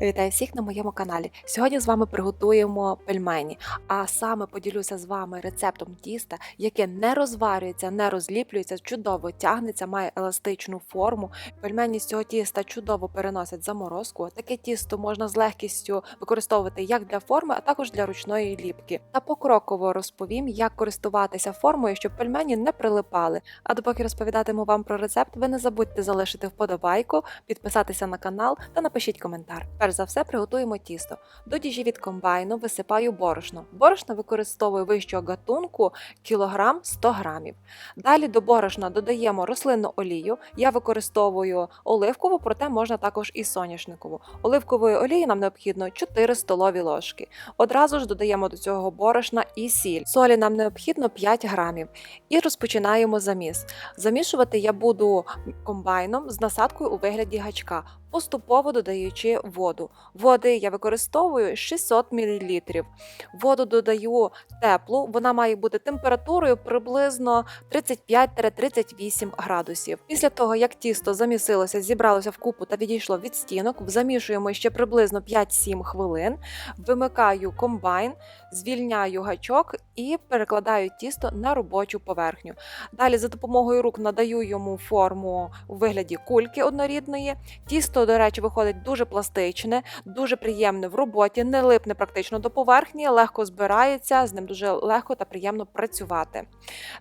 Вітаю всіх на моєму каналі. Сьогодні з вами приготуємо пельмені, а саме поділюся з вами рецептом тіста, яке не розварюється, не розліплюється, чудово тягнеться, має еластичну форму. Пельмені з цього тіста чудово переносять заморозку. Таке тісто можна з легкістю використовувати як для форми, а також для ручної ліпки. Та покроково розповім, як користуватися формою, щоб пельмені не прилипали. А допоки розповідатиму вам про рецепт, ви не забудьте залишити вподобайку, підписатися на канал та напишіть коментар. Перш за все приготуємо тісто. До діжі від комбайну висипаю борошно. Борошно використовую вищого гатунку кілограм 100 грамів. Далі до борошна додаємо рослинну олію. Я використовую оливкову, проте можна також і соняшникову. Оливкової олії нам необхідно 4 столові ложки. Одразу ж додаємо до цього борошна і сіль. Солі нам необхідно 5 грамів. І розпочинаємо заміс. Замішувати я буду комбайном з насадкою у вигляді гачка поступово додаючи воду. Води я використовую 600 мл. Воду додаю теплу, вона має бути температурою приблизно 35-38 градусів. Після того, як тісто замісилося, зібралося в купу та відійшло від стінок, замішуємо ще приблизно 5-7 хвилин, вимикаю комбайн, звільняю гачок і перекладаю тісто на робочу поверхню. Далі за допомогою рук надаю йому форму у вигляді кульки однорідної. Тісто, до речі, виходить дуже пластичне, дуже приємне в роботі, не липне практично до поверхні, легко збирається, з ним дуже легко та приємно працювати.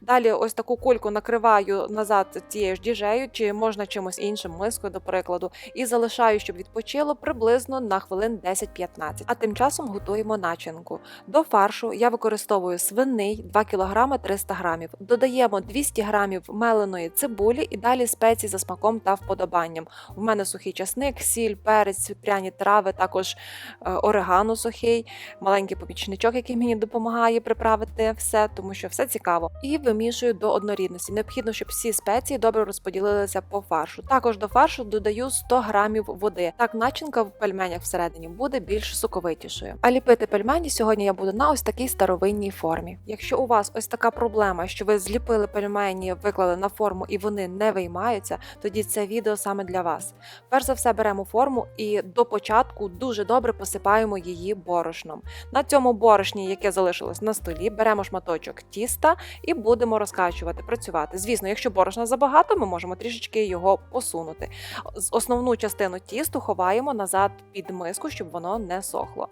Далі, ось таку кульку накриваю назад цією ж діжею, чи можна чимось іншим мискою, до прикладу, і залишаю, щоб відпочило приблизно на хвилин 10-15. А тим часом готуємо начинку. До фаршу я використовую свиний 2 кг 300 г. Додаємо 200 г меленої цибулі і далі спеції за смаком та вподобанням. У мене сухий часник, сіль, перець, пряні трави, також е, орегано сухий, маленький помічничок, який мені допомагає приправити все, тому що все цікаво. І вимішую до однорідності. Необхідно, щоб всі спеції добре розподілилися по фаршу. Також до фаршу додаю 100 грамів води. Так начинка в пельменях всередині буде більш соковитішою. А ліпити пельмені сьогодні я буду на ось такій старовинній формі. Якщо у вас ось така проблема, що ви зліпили пельмені, виклали на форму і вони не виймаються, тоді це відео саме для вас. Перш за все беремо форму і до початку дуже добре посипаємо її борошном. На цьому борошні, яке залишилось на столі, беремо шматочок тіста і будемо розкачувати, працювати. Звісно, якщо борошна забагато, ми можемо трішечки його посунути. Основну частину тісту ховаємо назад під миску, щоб воно не сохло.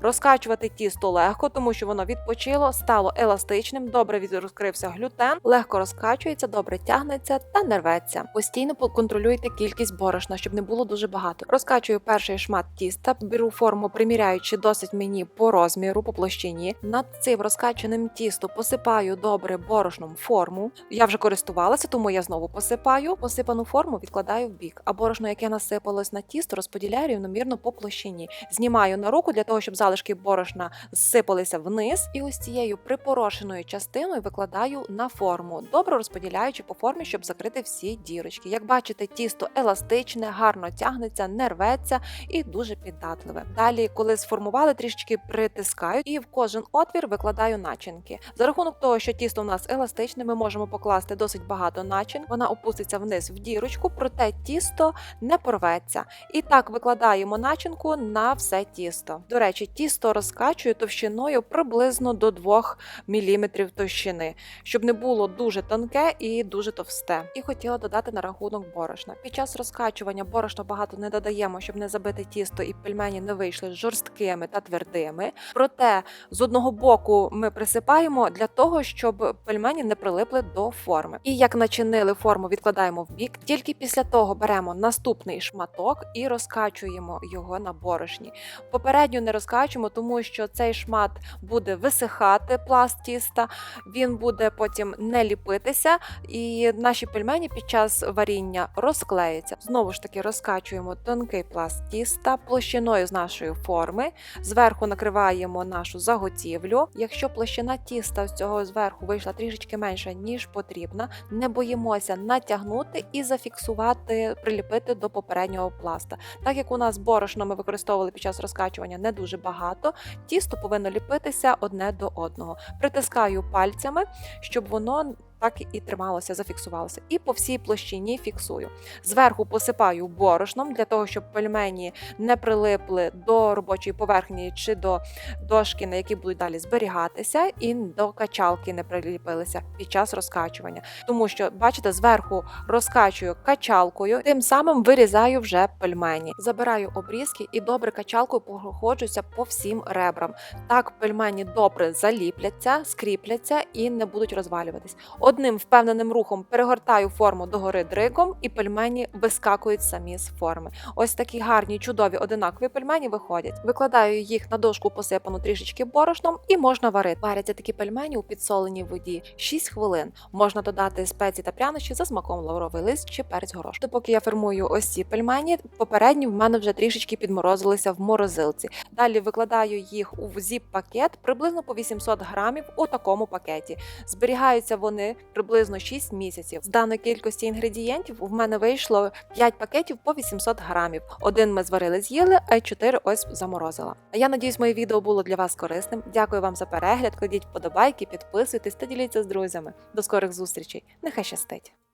Розкачувати тісто легко, тому що воно відпочило, стало еластичним, добре розкрився глютен, легко розкачується, добре тягнеться та не рветься. Постійно контролюйте кількість борошна, щоб не було дуже багато. Розкачую перший шмат тіста, беру форму, приміряючи досить мені по розміру, по площині. Над цим розкачаним тістом посипаю добре борошном форму. Я вже користувалася, тому я знову посипаю. Посипану форму відкладаю в бік, а борошно, яке насипалось на тісто, розподіляю рівномірно по площині. Знімаю на руку для того, щоб залишки борошна зсипалися вниз, і ось цією припорошеною частиною викладаю на форму, добре розподіляючи по формі, щоб закрити всі дірочки. Як бачите, тісто еластичне, гарно тягнеться, не рветься і дуже піддатливе. Далі, коли сформували, трішечки притискаю і в кожен отвір викладаю начинки. За рахунок того, що тісто у нас еластичне, ми можемо покласти досить багато начин. Вона опуститься вниз в дірочку, проте тісто не порветься. І так викладаємо начинку на все тісто. До речі, тісто розкачую товщиною приблизно до 2 мм товщини, щоб не було дуже тонке і дуже товсте. І хотіла додати на рахунок борошна. Під час розкачування борошна багато не додаємо, щоб не забити тісто і пельмені не вийшли жорсткими та твердими. Проте з одного боку ми присипаємо для того, щоб пельмені не прилипли до форми. І як начинили форму, відкладаємо в бік. Тільки після того беремо наступний шматок і розкачуємо його на борошні. Попередньо не розкачуємо, тому що цей шмат буде висихати пласт тіста, він буде потім не ліпитися, і наші пельмені під час варіння розклеються. Знову ж таки, розкачуємо тонкий пласт тіста площиною з нашої форми. Зверху накриваємо нашу заготівлю. Якщо площина тіста з цього зверху вийшла трішечки менша, ніж потрібна, не боїмося натягнути і зафіксувати, приліпити до попереднього пласта. Так як у нас борошно ми використовували під час розкачування не дуже багато, тісто повинно ліпитися одне до одного. Притискаю пальцями, щоб воно так і трималося, зафіксувалося. І по всій площині фіксую. Зверху посипаю борошном для того, щоб пельмені не прилипли до робочої поверхні чи до дошки, на якій будуть далі зберігатися, і до качалки не приліпилися під час розкачування. Тому що, бачите, зверху розкачую качалкою, тим самим вирізаю вже пельмені. Забираю обрізки і добре качалкою проходжуся по всім ребрам. Так пельмені добре заліпляться, скріпляться і не будуть розвалюватись. Одним впевненим рухом перегортаю форму догори дригом, і пельмені вискакують самі з форми. Ось такі гарні, чудові, одинакові пельмені виходять. Викладаю їх на дошку, посипану трішечки борошном, і можна варити. Варяться такі пельмені у підсоленій воді 6 хвилин. Можна додати спеції та прянощі за смаком лавровий лист чи перець горошок. Допоки я формую ось ці пельмені, попередні в мене вже трішечки підморозилися в морозилці. Далі викладаю їх у зіп-пакет приблизно по 800 грамів у такому пакеті. Зберігаються вони приблизно 6 місяців. З даної кількості інгредієнтів в мене вийшло 5 пакетів по 800 грамів. Один ми зварили, з'їли, а 4 ось заморозила. А я надіюсь, моє відео було для вас корисним. Дякую вам за перегляд. Кладіть вподобайки, підписуйтесь та діліться з друзями. До скорих зустрічей. Нехай щастить!